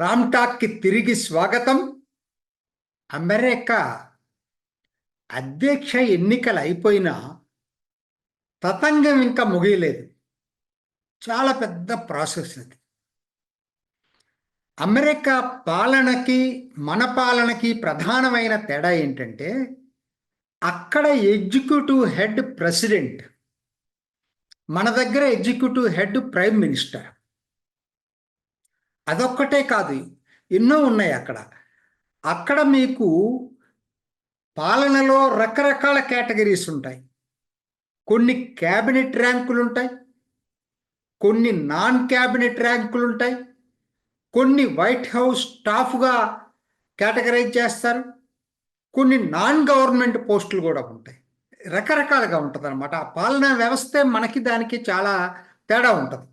రామ్ టాక్కి తిరిగి స్వాగతం. అమెరికా అధ్యక్ష ఎన్నికలు అయిపోయినా తతంగం ఇంకా ముగియలేదు. చాలా పెద్ద ప్రాసెస్ అది. అమెరికా పాలనకి మన పాలనకి ప్రధానమైన తేడా ఏంటంటే అక్కడ ఎగ్జిక్యూటివ్ హెడ్ ప్రెసిడెంట్ మన దగ్గర ఎగ్జిక్యూటివ్ హెడ్ ప్రైమ్ మినిస్టర్. అదొక్కటే కాదు ఎన్నో ఉన్నాయి అక్కడ. అక్కడ మీకు పాలనలో రకరకాల కేటగిరీస్ ఉంటాయి. కొన్ని క్యాబినెట్ ర్యాంకులు ఉంటాయి కొన్ని నాన్ క్యాబినెట్ ర్యాంకులు ఉంటాయి కొన్ని వైట్ హౌస్ స్టాఫ్గా కేటగరైజ్ చేస్తారు కొన్ని నాన్ గవర్నమెంట్ పోస్టులు కూడా ఉంటాయి. రకరకాలుగా ఉంటుంది అనమాట ఆ పాలనా వ్యవస్థే మనకి దానికి చాలా తేడా ఉంటుంది.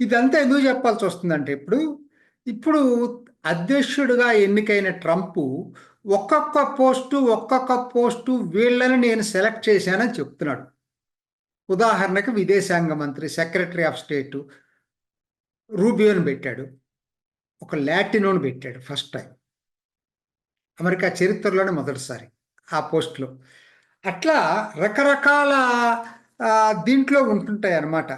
ఇదంతా ఎందుకు చెప్పాల్సి వస్తుందంటే ఇప్పుడు ఇప్పుడు అధ్యక్షుడిగా ఎన్నికైన ట్రంప్ ఒక్కొక్క పోస్టు ఒక్కొక్క పోస్టు వీళ్ళని నేను సెలెక్ట్ చేశానని చెప్తున్నాడు. ఉదాహరణకు విదేశాంగ మంత్రి సెక్రటరీ ఆఫ్ స్టేట్ రూబియోని పెట్టాడు. ఒక లాటినోని పెట్టాడు ఫస్ట్ టైం. అమెరికా చరిత్రలోనే మొదటిసారి ఆ పోస్ట్లో. అట్లా రకరకాల దీంట్లో ఉంటుంటాయి అన్నమాట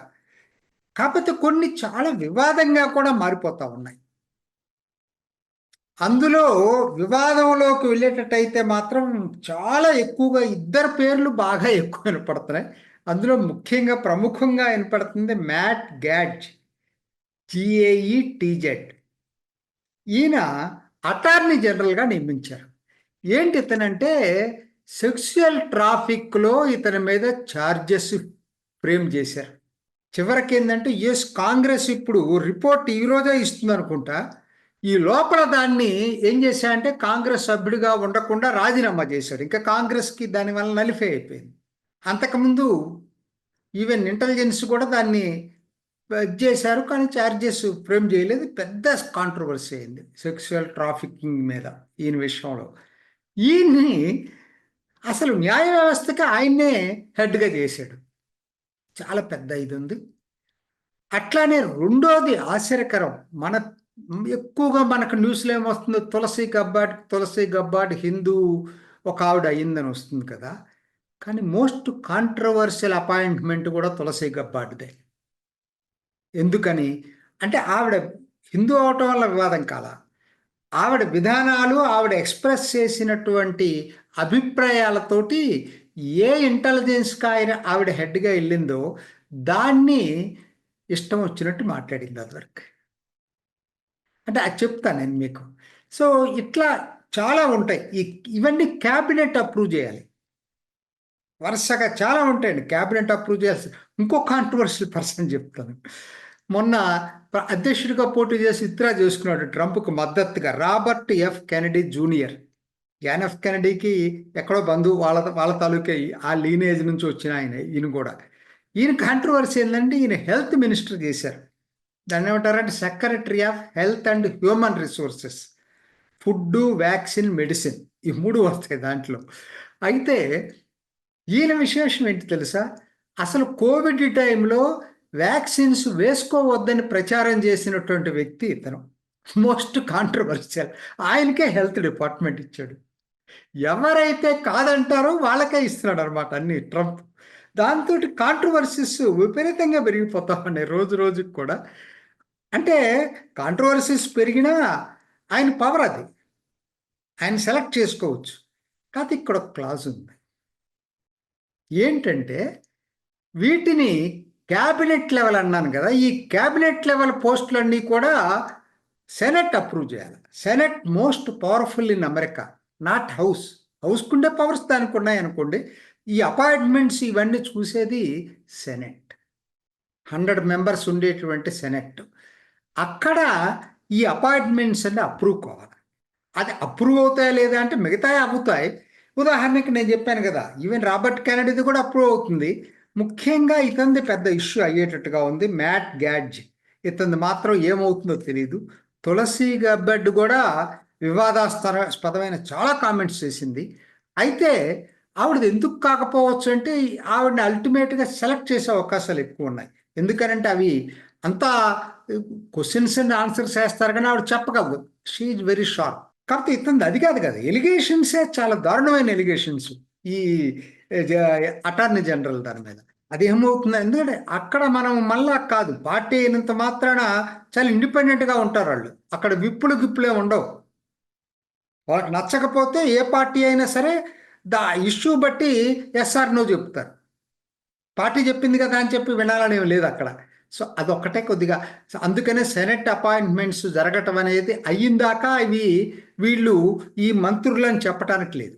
కాకపోతే కొన్ని చాలా వివాదంగా కూడా మారిపోతూ ఉన్నాయి. అందులో వివాదంలోకి వెళ్ళేటట్టయితే మాత్రం చాలా ఎక్కువగా ఇద్దరు పేర్లు బాగా ఎక్కువ వినపడుతున్నాయి. అందులో ముఖ్యంగా ప్రముఖంగా వినపడుతుంది Matt Gaetz G A E T Z ఈయన అటార్నీ జనరల్గా నియమించారు. ఏంటి ఇతనంటే సెక్సువల్ ట్రాఫిక్లో ఇతని మీద ఛార్జెస్ ఫ్రేమ్ చేశారు. చివరికి ఏంటంటే ఎస్ కాంగ్రెస్ ఇప్పుడు రిపోర్ట్ ఈ రోజే ఇస్తుంది అనుకుంటా. ఈ లోపల దాన్ని ఏం చేశాడంటే కాంగ్రెస్ సభ్యుడిగా ఉండకుండా రాజీనామా చేశాడు. ఇంకా కాంగ్రెస్కి దానివల్ల నలిఫై అయిపోయింది. అంతకుముందు ఈవెన్ ఇంటెలిజెన్స్ కూడా దాన్ని చేశారు కానీ ఛార్జెస్ ఫ్రేమ్ చేయలేదు. పెద్ద కాంట్రవర్సీ అయింది సెక్సువల్ ట్రాఫికింగ్ మీద ఈయన విషయంలో. ఈయన్ని అసలు న్యాయ వ్యవస్థకి ఆయన్నే హెడ్గా చేశాడు. చాలా పెద్ద ఇది ఉంది. అట్లానే రెండోది ఆశ్చర్యకరం. మన ఎక్కువగా మనకు న్యూస్లో ఏమొస్తుందో తులసి గబ్బాడ్ తులసి గబ్బాడ్ హిందూ ఒక ఆవిడ అయ్యిందని వస్తుంది కదా. కానీ మోస్ట్ కాంట్రవర్షియల్ అపాయింట్మెంట్ కూడా తులసి గబ్బాడ్దే ఎందుకని? అంటే ఆవిడ హిందూ అవటం వల్ల వివాదం కాల. ఆవిడ విధానాలు ఆవిడ ఎక్స్ప్రెస్ చేసినటువంటి అభిప్రాయాలతోటి ఏ ఇంటెలిజెన్స్కి ఆయన ఆవిడ హెడ్గా వెళ్ళిందో దాన్ని ఇష్టం వచ్చినట్టు మాట్లాడింది అదివరకు అంటే అది చెప్తాను నేను మీకు. సో ఇట్లా చాలా ఉంటాయి. ఈ ఇవన్నీ క్యాబినెట్ అప్రూవ్ చేయాలి. వరుసగా చాలా ఉంటాయండి. క్యాబినెట్ అప్రూవ్ చేయాల్సి ఇంకో కాంట్రవర్షియల్ పర్సన్ చెప్తాను. మొన్న అధ్యక్షుడిగా పోటీ చేసి ఇత్రా చేసుకున్నాడు ట్రంప్కు మద్దతుగా Robert F Kennedy junior. John F కెనడీకి ఎక్కడో బంధువు వాళ్ళ వాళ్ళ తాలూకే ఆ లీనేజ్ నుంచి వచ్చిన ఆయన ఈయన కూడా. ఈయన కాంట్రవర్సీ ఏంటంటే ఈయన హెల్త్ మినిస్టర్ చేశారు. దాన్ని ఏమంటారంటే secretary of health and human resources. Food vaccine medicine ఈ మూడు వస్తాయి దాంట్లో. అయితే ఈయన విశేషం ఏంటి తెలుసా? అసలు కోవిడ్ టైంలో వ్యాక్సిన్స్ వేసుకోవద్దని ప్రచారం చేసినటువంటి వ్యక్తి ఇతను. మోస్ట్ కాంట్రవర్షియల్ ఆయనకే హెల్త్ డిపార్ట్మెంట్ ఇచ్చాడు. ఎవరైతే కాదంటారో వాళ్ళకే ఇస్తున్నాడు అనమాట అన్ని ట్రంప్. దాంతో కాంట్రవర్సీస్ విపరీతంగా పెరిగిపోతా ఉన్నాయి రోజు రోజుకి కూడా. అంటే కాంట్రవర్సీస్ పెరిగినా ఆయన పవర్ అది. ఆయన సెలెక్ట్ చేసుకోవచ్చు. కాదు ఇక్కడ ఒక క్లాజ్ ఉంది. ఏంటంటే వీటిని క్యాబినెట్ లెవెల్ అన్నాను కదా ఈ క్యాబినెట్ లెవెల్ పోస్టులన్నీ కూడా సెనెట్ అప్రూవ్ చేయాలి. Senate most powerful in America not house. హౌస్కుండే powers దానికి ఉన్నాయనుకోండి ఈ అపాయింట్మెంట్స్ ఇవన్నీ చూసేది సెనెట్. హండ్రెడ్ మెంబర్స్ ఉండేటువంటి సెనెట్. అక్కడ ఈ అపాయింట్మెంట్స్ అన్ని అప్రూవ్ కావాలి. అది అప్రూవ్ అవుతాయా లేదా అంటే మిగతా అవుతాయి. ఉదాహరణకి నేను చెప్పాను కదా ఈవెన్ రాబర్ట్ కెనడీది కూడా అప్రూవ్ అవుతుంది. ముఖ్యంగా ఇతంది పెద్ద ఇష్యూ అయ్యేటట్టుగా ఉంది మ్యాట్ గ్యాడ్జ్ ఇతంది మాత్రం ఏమవుతుందో తెలియదు తులసి గబ్బెడ్ కూడా వివాదాస్పదమైన చాలా కామెంట్స్ చేసింది. అయితే ఆవిడది ఎందుకు కాకపోవచ్చు అంటే ఆవిడని అల్టిమేట్గా సెలెక్ట్ చేసే అవకాశాలు ఎక్కువ ఉన్నాయి. ఎందుకనంటే అవి అంతా క్వశ్చన్స్ అండ్ ఆన్సర్స్ వేస్తారు కానీ ఆవిడ చెప్పగలదు. షీఈ్ వెరీ షార్ప్ కాబట్టి ఇతను అది కాదు కదా ఎలిగేషన్సే చాలా దారుణమైన ఎలిగేషన్స్ ఈ అటార్నీ జనరల్ దాని మీద. అది ఏమవుతుంది? ఎందుకంటే అక్కడ మనం మళ్ళా కాదు పార్టీ అయినంత మాత్రాన చాలా ఇండిపెండెంట్గా ఉంటారు వాళ్ళు. అక్కడ విప్పులు గిప్పులే ఉండవు. వాళ్ళకి నచ్చకపోతే ఏ పార్టీ అయినా సరే దా ఇష్యూ బట్టి ఎస్ఆర్ నో చెప్తారు. పార్టీ చెప్పింది కదా అని చెప్పి వినాలని లేదు అక్కడ. సో అదొక్కటే కొద్దిగా. సో అందుకనే సెనెట్ అపాయింట్మెంట్స్ జరగటం అనేది అయ్యిందాకా ఇవి వీళ్ళు ఈ మంత్రులను చెప్పటానికి లేదు.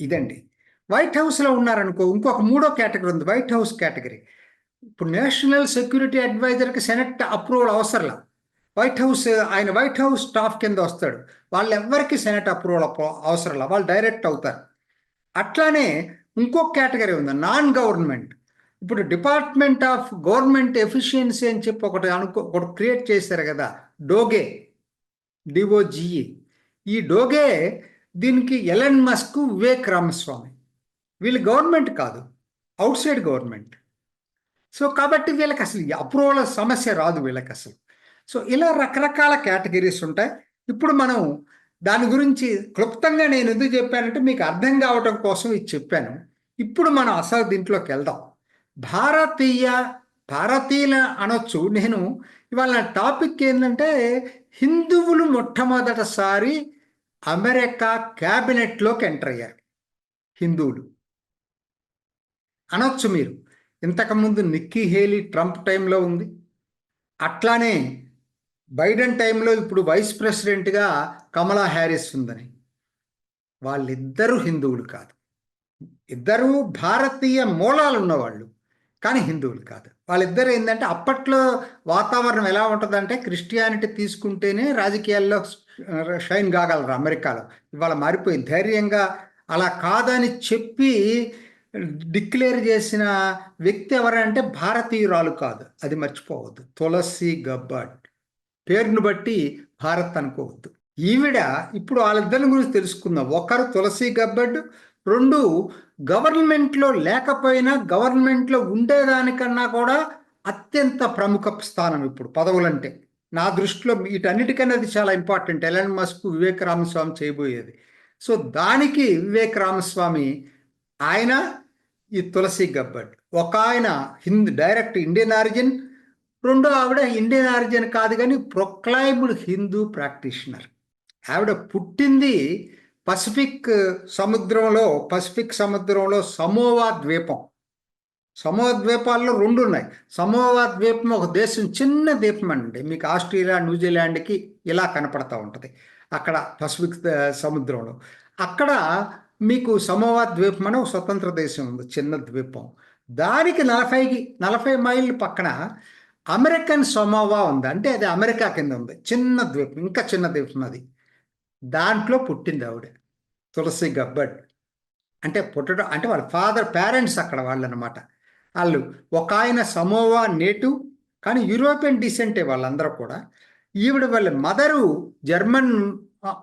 ఇదండి. వైట్ హౌస్లో ఉన్నారనుకో ఇంకొక మూడో కేటగిరీ ఉంది వైట్ హౌస్ కేటగిరీ. ఇప్పుడు నేషనల్ సెక్యూరిటీ అడ్వైజర్కి సెనెట్ అప్రూవల్ అవసరంలా. వైట్ హౌస్ ఆయన వైట్ హౌస్ స్టాఫ్ కింద వస్తాడు. వాళ్ళు ఎవరికి సెనెట్ అప్రూవల్ అవసరంలా వాళ్ళు డైరెక్ట్ అవుతారు. అట్లానే ఇంకొక కేటగిరీ ఉంది. నాన్ గవర్నమెంట్ ఇప్పుడు డిపార్ట్మెంట్ ఆఫ్ గవర్నమెంట్ ఎఫిషియన్సీ అని చెప్పి ఒకటి అనుకో ఒకటి క్రియేట్ చేశారు కదా డోగే డిఓజిఈ ఈ డోగే దీనికి ఎలన్ మస్క్ వివేక్ రామస్వామి వీళ్ళు గవర్నమెంట్ కాదు. అవుట్ సైడ్ గవర్నమెంట్ సో కాబట్టి వీళ్ళకి అసలు అప్రూవల్ సమస్య రాదు వీళ్ళకి అసలు. సో ఇలా రకరకాల కేటగిరీస్ ఉంటాయి. ఇప్పుడు మనం దాని గురించి క్లుప్తంగా నేను ఎందుకు చెప్పానంటే మీకు అర్థం కావటం కోసం ఇది చెప్పాను. ఇప్పుడు మనం అసలు దీంట్లోకి వెళ్దాం. భారతీయ భారతీయుల అనొచ్చు నేను ఇవాళ నా టాపిక్ ఏంటంటే హిందువులు మొట్టమొదటిసారి అమెరికా క్యాబినెట్లోకి ఎంటర్ అయ్యారు. హిందువులు. అనొచ్చు మీరు. ఇంతకుముందు నిక్కీ హేలీ ట్రంప్ టైంలో ఉంది. అట్లానే బైడెన్ టైంలో ఇప్పుడు వైస్ ప్రెసిడెంట్గా కమలా హ్యారిస్ ఉందని. వాళ్ళిద్దరూ హిందువులు కాదు. ఇద్దరు భారతీయ మూలాలు ఉన్నవాళ్ళు కానీ హిందువులు కాదు. వాళ్ళిద్దరు ఏంటంటే అప్పట్లో వాతావరణం ఎలా ఉంటుందంటే క్రిస్టియానిటీ తీసుకుంటేనే రాజకీయాల్లో షైన్ కాగలరు అమెరికాలో. ఇవాళ మారిపోయింది. ధైర్యంగా అలా కాదని చెప్పి డిక్లేర్ చేసిన వ్యక్తి ఎవరంటే భారతీయురాలు కాదు. అది మర్చిపోవద్దు. తులసి గబ్బట్. పేరును బట్టి భారత్ అనుకోవద్దు. ఈవిడ ఇప్పుడు వాళ్ళిద్దరి గురించి తెలుసుకుందాం. ఒకరు తులసి గబ్బడ్ రెండు గవర్నమెంట్లో లేకపోయినా గవర్నమెంట్లో ఉండేదానికన్నా కూడా అత్యంత ప్రముఖ స్థానం ఇప్పుడు పదవులంటే. నా దృష్టిలో వీటన్నిటికన్నా అది చాలా important Elon Musk Vivek Ramaswamy చేయబోయేది. సో దానికి వివేక రామస్వామి ఆయన ఈ తులసి గబ్బడ్ ఒక ఆయన హింద్ డైరెక్ట్ ఇండియన్ ఆరిజిన్ రెండో ఆవిడ ఇండియన్ ఆరిజిన్ కాదు కానీ ప్రొక్లైమ్డ్ హిందూ ప్రాక్టీషనర్. ఆవిడ పుట్టింది పసిఫిక్ సముద్రంలో పసిఫిక్ సముద్రంలో సమోవా ద్వీపం. సమోవా ద్వీపాల్లో రెండు ఉన్నాయి. సమోవా ద్వీపం ఒక దేశం చిన్న ద్వీపం అండి. మీకు ఆస్ట్రేలియా న్యూజిలాండ్కి ఇలా కనపడతా ఉంటుంది. అక్కడ పసిఫిక్ సముద్రంలో. అక్కడ మీకు సమోవా ద్వీపం అనే ఒక స్వతంత్ర దేశం ఉంది చిన్న ద్వీపం. దానికి నలభైకి నలభై మైళ్ళ పక్కన అమెరికన్ సమోవా ఉంది. అంటే అది అమెరికా కింద ఉంది. చిన్న ద్వీపం ఇంకా చిన్న ద్వీపం అది దాంట్లో పుట్టింది ఆవిడ తులసి గబ్బడ్ అంటే పుట్టడం అంటే వాళ్ళ ఫాదర్ పేరెంట్స్ అక్కడ వాళ్ళు అనమాట వాళ్ళు ఒక ఆయన సమోవా నేటివ్ కానీ యూరోపియన్ డిసెంటే వాళ్ళందరూ కూడా. ఈవిడ వాళ్ళ మదరు జర్మన్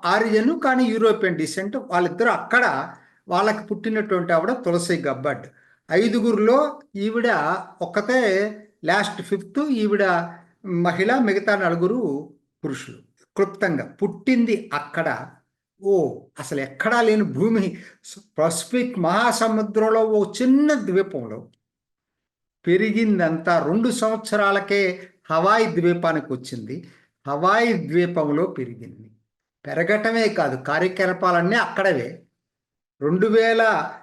ఆరిజను కానీ యూరోపియన్ డిసెంట్. వాళ్ళిద్దరూ అక్కడ వాళ్ళకి పుట్టినటువంటి ఆవిడ తులసి గబ్బడ్ ఐదుగురిలో ఈవిడ ఒక్కతే లాస్ట్ ఫిఫ్త్ ఈవిడ మహిళ మిగతా నలుగురు పురుషులు. క్లుప్తంగా పుట్టింది అక్కడ. ఓ అసలు ఎక్కడా లేని భూమి. పసిఫిక్ మహాసముద్రంలో ఓ చిన్న ద్వీపంలో పెరిగిందంతా రెండు సంవత్సరాలకే హవాయి ద్వీపానికి వచ్చింది. హవాయి ద్వీపంలో పెరిగింది. పెరగటమే కాదు కార్యకలాపాలన్నీ అక్కడవే. రెండు వేల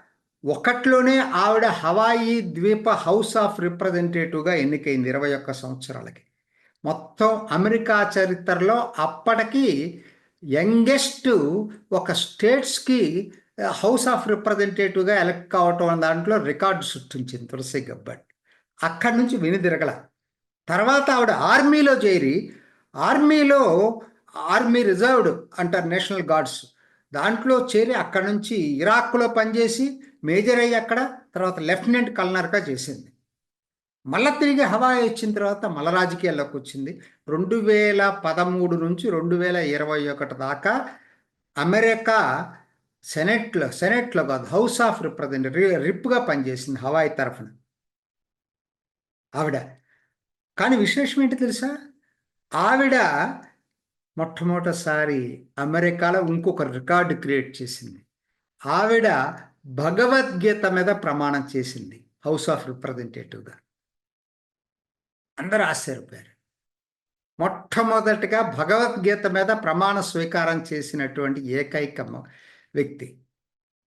ఒకట్లోనే ఆవిడ హవాయి ద్వీప హౌస్ ఆఫ్ రిప్రజెంటేటివ్గా ఎన్నికైంది ఇరవై ఒక్క సంవత్సరాలకి. మొత్తం అమెరికా చరిత్రలో అప్పటికి యంగెస్ట్ ఒక స్టేట్స్కి హౌస్ ఆఫ్ రిప్రజెంటేటివ్గా ఎలక్ట్ కావటం దాంట్లో రికార్డు సృష్టించింది తులసి గబ్బట్ అక్కడి నుంచి వెనుదిరగల. తర్వాత ఆవిడ ఆర్మీలో చేరి ఆర్మీలో ఆర్మీ రిజర్వ్డ్ అంటారు నేషనల్ గార్డ్స్. దాంట్లో చేరి అక్కడి నుంచి ఇరాక్లో పనిచేసి మేజర్ అయ్యి అక్కడ తర్వాత లెఫ్టినెంట్ కల్నర్గా చేసింది. మళ్ళా తిరిగి హవాయి వచ్చిన తర్వాత మళ్ళా రాజకీయాల్లోకి వచ్చింది. రెండు వేల పదమూడు నుంచి రెండు వేల ఇరవై ఒకటి దాకా అమెరికా సెనెట్లో సెనెట్లో కాదు హౌస్ ఆఫ్ రిప్రజెంటేటివ్ రిప్గా పనిచేసింది హవాయి తరఫున. ఆవిడ. కానీ విశేషం ఏంటి తెలుసా? ఆవిడ మొట్టమొదటిసారి అమెరికాలో ఇంకొక రికార్డు క్రియేట్ చేసింది. ఆవిడ భగవద్గీత మీద ప్రమాణం చేసింది హౌస్ ఆఫ్ రిప్రజెంటేటివ్గా. అందరూ ఆశ్చర్యపోయారు. మొట్టమొదటిగా భగవద్గీత మీద ప్రమాణ స్వీకారం చేసినటువంటి ఏకైక వ్యక్తి.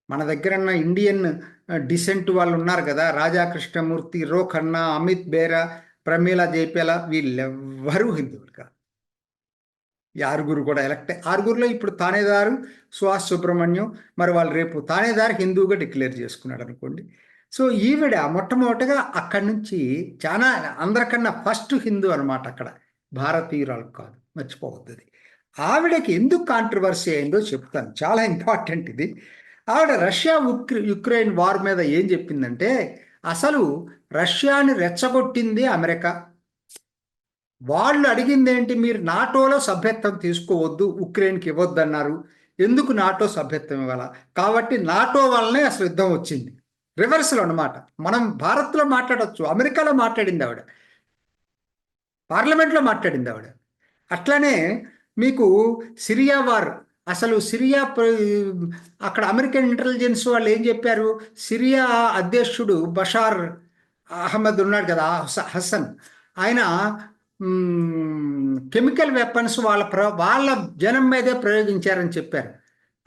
మన దగ్గర ఉన్న ఇండియన్ డిసెంట్ వాళ్ళు ఉన్నారు కదా రాజా కృష్ణమూర్తి రో ఖన్నా అమిత్ బేరా ప్రమీల జైపేల వీళ్ళెవ్వరూ హిందువులు కాదు. ఈ ఆరుగురు కూడా ఎలక్ట్ ఆరుగురులో ఇప్పుడు తానేదారు సుహాస్ సుబ్రహ్మణ్యం మరి వాళ్ళు రేపు తానేదారు హిందువుగా డిక్లేర్ చేసుకున్నాడు అనుకోండి. సో ఈవిడ మొట్టమొదటిగా అక్కడి నుంచి చాలా అందరికన్నా ఫస్ట్ హిందూ అనమాట అక్కడ. భారతీయురాలు కాదు మర్చిపోవద్దు అది. ఆవిడకి ఎందుకు కాంట్రవర్సీ అయిందో చెప్తాను. చాలా ఇంపార్టెంట్ ఇది. ఆవిడ రష్యా ఉక్ర యుక్రెయిన్ వార్ మీద ఏం చెప్పిందంటే అసలు రష్యాని రెచ్చగొట్టింది అమెరికా. వాళ్ళు అడిగింది ఏంటి మీరు నాటోలో సభ్యత్వం తీసుకోవద్దు ఉక్రెయిన్కి ఇవ్వద్దు అన్నారు ఎందుకు నాటో సభ్యత్వం ఇవ్వాల? కాబట్టి నాటో వల్లనే అసలు యుద్ధం వచ్చింది. రివర్స్లో అనమాట మనం భారత్లో మాట్లాడవచ్చు అమెరికాలో మాట్లాడింది ఆవిడ. పార్లమెంట్లో మాట్లాడింది ఆవిడ. అట్లానే మీకు సిరియా వార్ అసలు సిరియా ప్ర- అక్కడ అమెరికన్ ఇంటెలిజెన్స్ వాళ్ళు ఏం చెప్పారు? సిరియా అధ్యక్షుడు బషార్ అహ్మద్ ఉన్నాడు కదా హస- హసన్. ఆయన కెమికల్ వెపన్స్ వాళ్ళ ప్ర వాళ్ళ జనం మీదే ప్రయోగించారని చెప్పారు.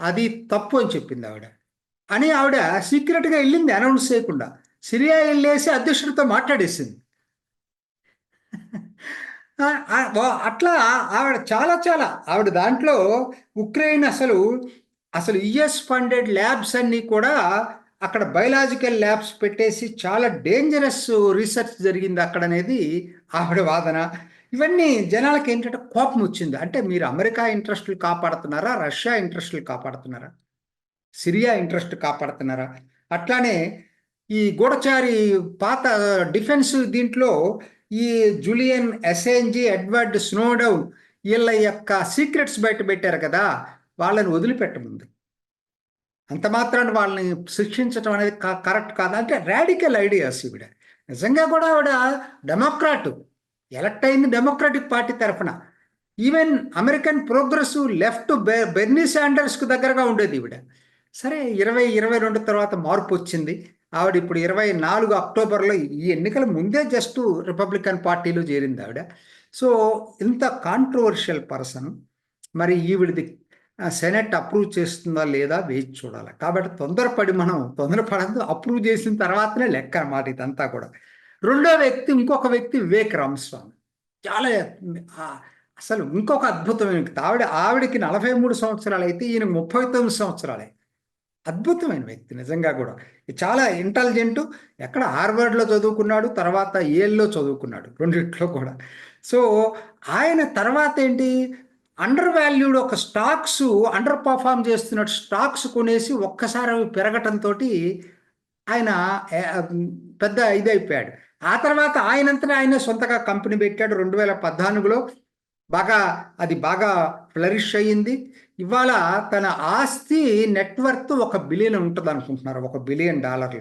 అది తప్పు అని చెప్పింది ఆవిడ. అని ఆవిడ సీక్రెట్గా వెళ్ళింది అనౌన్స్ చేయకుండా. సిరియా వెళ్ళేసి అధ్యక్షుడితో మాట్లాడేసింది. అట్లా ఆవిడ చాలా చాలా ఆవిడ దాంట్లో ఉక్రెయిన్ అసలు అసలు యుఎస్ ఫండెడ్ ల్యాబ్స్ అన్నీ కూడా అక్కడ బయలాజికల్ ల్యాబ్స్ పెట్టేసి చాలా డేంజరస్ రీసెర్చ్ జరిగింది అక్కడ అనేది ఆవిడ వాదన. ఇవన్నీ జనాలకి ఏంటంటే కోపం వచ్చింది. అంటే మీరు అమెరికా ఇంట్రెస్ట్లు కాపాడుతున్నారా? రష్యా ఇంట్రెస్ట్లు కాపాడుతున్నారా? సిరియా ఇంట్రెస్ట్ కాపాడుతున్నారా? అట్లానే ఈ గూఢచారి పాత డిఫెన్స్ దీంట్లో ఈ జూలియన్ ఎస్ఎన్జి ఎడ్వర్డ్ స్నోడౌన్ వీళ్ళ యొక్క సీక్రెట్స్ బయట పెట్టారు కదా? వాళ్ళని వదిలిపెట్టముంది. అంత మాత్రాన్ని వాళ్ళని శిక్షించడం అనేది కరెక్ట్ కాదు అంటే రాడికల్ ఐడియాస్ ఈవిడ. నిజంగా కూడా ఆవిడ డెమోక్రాట్ ఎలక్ట్ అయింది డెమోక్రాటిక్ పార్టీ తరఫున. ఈవెన్ అమెరికన్ ప్రోగ్రెసివ్ లెఫ్ట్ బె బెర్నీ శాండర్స్కు దగ్గరగా ఉండేది ఈవిడ. సరే ఇరవై ఇరవై రెండు తర్వాత మార్పు వచ్చింది. ఆవిడ ఇప్పుడు ఇరవై నాలుగు అక్టోబర్లో ఈ ఎన్నికల ముందే జస్ట్ రిపబ్లికన్ పార్టీలో చేరింది ఆవిడ. సో ఇంత కాంట్రవర్షియల్ పర్సన్ మరి ఈవిడిది సెనెట్ అప్రూవ్ చేస్తుందా లేదా వేచి చూడాలి. కాబట్టి తొందరపడి మనం తొందరపడంతో అప్రూవ్ చేసిన తర్వాతనే లెక్క అన్నమాట ఇదంతా కూడా. రెండో వ్యక్తి ఇంకొక వ్యక్తి వివేక్ రామస్వామి. చాలా అసలు ఇంకొక అద్భుతమైన వ్యక్తి. ఆవిడ ఆవిడకి నలభై మూడు సంవత్సరాలు అయితే ఈయన ముప్పై తొమ్మిది సంవత్సరాలే. అద్భుతమైన వ్యక్తి నిజంగా కూడా. చాలా ఇంటెలిజెంట్ ఎక్కడ హార్వర్డ్లో చదువుకున్నాడు తర్వాత ఏల్లో చదువుకున్నాడు. రెండిట్లో కూడా. సో ఆయన తర్వాత ఏంటి? అండర్ వాల్యూడ్ ఒక స్టాక్స్ అండర్ పర్ఫామ్ చేస్తున్న స్టాక్స్ కొనేసి ఒక్కసారి అవి పెరగటంతో ఆయన పెద్ద ఇదైపోయాడు. ఆ తర్వాత ఆయనంతనే ఆయన సొంతగా కంపెనీ పెట్టాడు రెండు వేల పద్నాలుగులో. బాగా అది బాగా ఫ్లరిష్ అయ్యింది. ఇవాళ తన ఆస్తి నెట్వర్త్ ఒక బిలియన్ ఉంటుంది అనుకుంటున్నారు ఒక బిలియన్ డాలర్లు.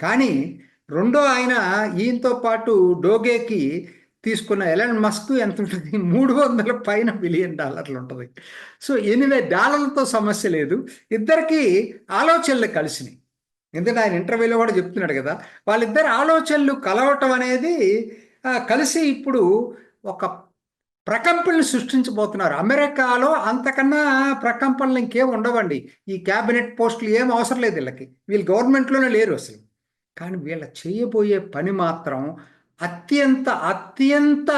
కానీ రెండో ఆయన ఈయనతో పాటు డోగేకి తీసుకున్న ఎలన్ మస్క్ ఎంత ఉంటుంది? మూడు వందల పైన బిలియన్ డాలర్లు ఉంటుంది. సో ఎనిమిది డాలర్లతో సమస్య లేదు. ఇద్దరికి ఆలోచనలు కలిసినాయి. ఎందుకంటే ఆయన ఇంటర్వ్యూలో కూడా చెప్తున్నాడు కదా వాళ్ళిద్దరు ఆలోచనలు కలవటం అనేది కలిసి ఇప్పుడు ఒక ప్రకంపనలు సృష్టించబోతున్నారు. అమెరికాలో అంతకన్నా ప్రకంపనలు ఇంకేం ఉండవండి. ఈ క్యాబినెట్ పోస్టులు ఏం అవసరం లేదు వీళ్ళకి. వీళ్ళు గవర్నమెంట్లోనే లేరు అసలు. కానీ వీళ్ళ చేయబోయే పని మాత్రం అత్యంత అత్యంత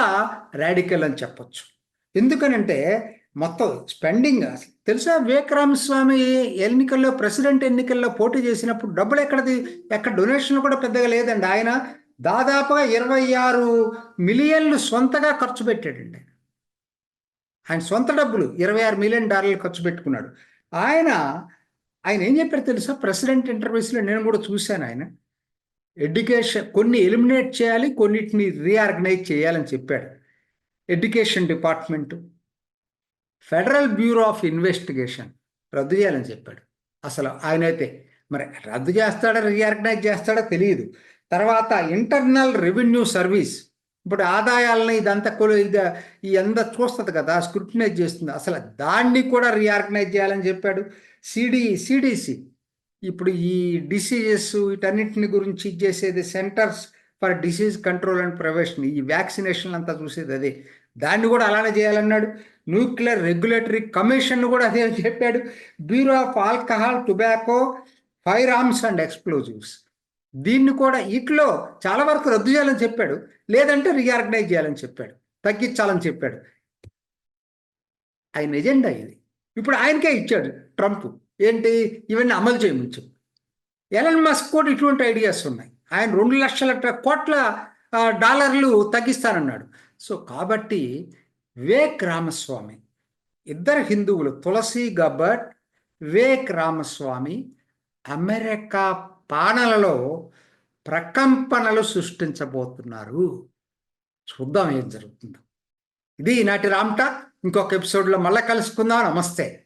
రాడికల్ అని చెప్పొచ్చు. ఎందుకనంటే మొత్తం స్పెండింగ్ అసలు తెలుసా? విక్రామస్వామి ఎన్నికల్లో ప్రెసిడెంట్ ఎన్నికల్లో పోటీ చేసినప్పుడు డబ్బులు ఎక్కడది? ఎక్కడ డొనేషన్ కూడా పెద్దగా లేదండి. ఆయన దాదాపుగా ఇరవై ఆరు మిలియన్లు సొంతగా ఖర్చు పెట్టాడండి. ఆయన సొంత డబ్బులు ఇరవై ఆరు మిలియన్ డాలర్లు ఖర్చు పెట్టుకున్నాడు. ఆయన ఆయన ఏం చెప్పారు తెలుసా? ప్రెసిడెంట్ ఇంటర్వ్యూస్లో నేను కూడా చూశాను ఆయన. ఎడ్యుకేషన్ కొన్ని ఎలిమినేట్ చేయాలి కొన్నిటిని రీఆర్గనైజ్ చేయాలని చెప్పాడు. Education department federal bureau of investigation రద్దు చేయాలని చెప్పాడు. అసలు ఆయన అయితే మరి రద్దు చేస్తాడా రీఆర్గనైజ్ చేస్తాడో తెలియదు. తర్వాత ఇంటర్నల్ రెవెన్యూ సర్వీస్ ఇప్పుడు ఆదాయాలను ఇదంతా కొలు- ఇది ఈ చూస్తుంది కదా స్క్రూటినైజ్ చేస్తుంది. అసలు దాన్ని కూడా రీఆర్గనైజ్ చేయాలని చెప్పాడు. సిడి సిడిసి ఇప్పుడు ఈ డిసీజెస్ వీటన్నిటిని గురించి చేసేది centers for disease control and prevention ఈ వ్యాక్సినేషన్ అంతా చూసేది అదే. దాన్ని కూడా అలానే చేయాలన్నాడు. న్యూక్లియర్ రెగ్యులేటరీ కమిషన్ కూడా అదే చెప్పాడు. Bureau of alcohol tobacco fire arms and explosives దీన్ని కూడా ఇట్లో చాలా వరకు రద్దు చేయాలని చెప్పాడు. లేదంటే రీఆర్గనైజ్ చేయాలని చెప్పాడు. తగ్గించాలని చెప్పాడు. ఆయన ఎజెండా ఇది. ఇప్పుడు ఆయనకే ఇచ్చాడు ట్రంప్. ఏంటి? ఇవన్నీ అమలు చేయవచ్చు ఎలన్ మస్క్ కూడా ఇటువంటి ఐడియాస్ ఉన్నాయి. ఆయన రెండు లక్షల కోట్ల డాలర్లు తగ్గిస్తానన్నాడు. సో కాబట్టి వివేక్ రామస్వామి ఇద్దరు హిందువులు తులసి గబ్బట్ వివేక్ రామస్వామి అమెరికా పానలలో ప్రకంపనలు సృష్టించబోతున్నారు. చూద్దాం ఏం జరుగుతుందో. ఇది ఈనాటి రామ్టా ఇంకొక ఎపిసోడ్లో మళ్ళీ కలుసుకుందాం. నమస్తే.